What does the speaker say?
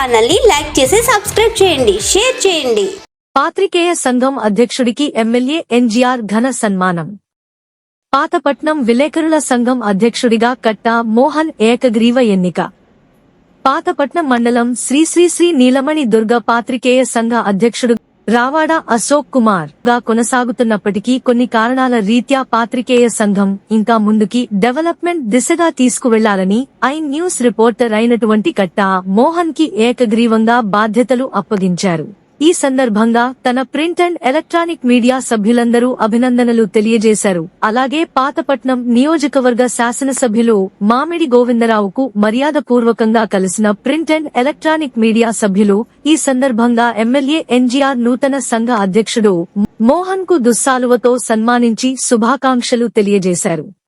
ఛానల్ని లైక్ చేసి సబ్స్క్రైబ్ చేయండి షేర్ చేయండి. పాత్రికేయ సంఘం అధ్యక్షుడికి ఎమ్మెల్యే ఎన్జీఆర్ ఘన సన్మానం. పాతపట్నం విలేకరుల సంఘం అధ్యక్షుడిగా కట్టా మోహన్ ఏకగ్రీవ ఎన్నిక. పాతపట్నం మండలం శ్రీ శ్రీ శ్రీ నీలమణి దుర్గ పాత్రికేయ సంఘ అధ్యక్షుడు రావాడ అశోక్ కుమార్? గా కొనసాగుతున్నప్పటికీ కొన్ని కారణాల రీత్యా పాత్రికేయ సంఘం ఇంకా ముందుకి డెవలప్మెంట్ దిశగా తీసుకువెళ్ళాలని ఐ న్యూస్ రిపోర్టర్ అయినటువంటి కట్టా మోహన్కి ఏకగ్రీవంగా బాధ్యతలు అప్పగించారు. ఈ సందర్భంగా తన ప్రింట్ అండ్ ఎలక్ట్రానిక్ మీడియా సభ్యులందరూ అభినందనలు తెలియజేశారు. అలాగే పాతపట్నం నియోజకవర్గ శాసనసభ్యులు మామిడి గోవిందరావుకు మర్యాదపూర్వకంగా కలిసిన ప్రింట్ అండ్ ఎలక్ట్రానిక్ మీడియా సభ్యులు ఈ సందర్భంగా ఎమ్మెల్యే ఎన్జీఆర్ నూతన సంఘ అధ్యక్షుడు మోహన్కు దుస్సాలువతో సన్మానించి శుభాకాంక్షలు తెలియజేశారు.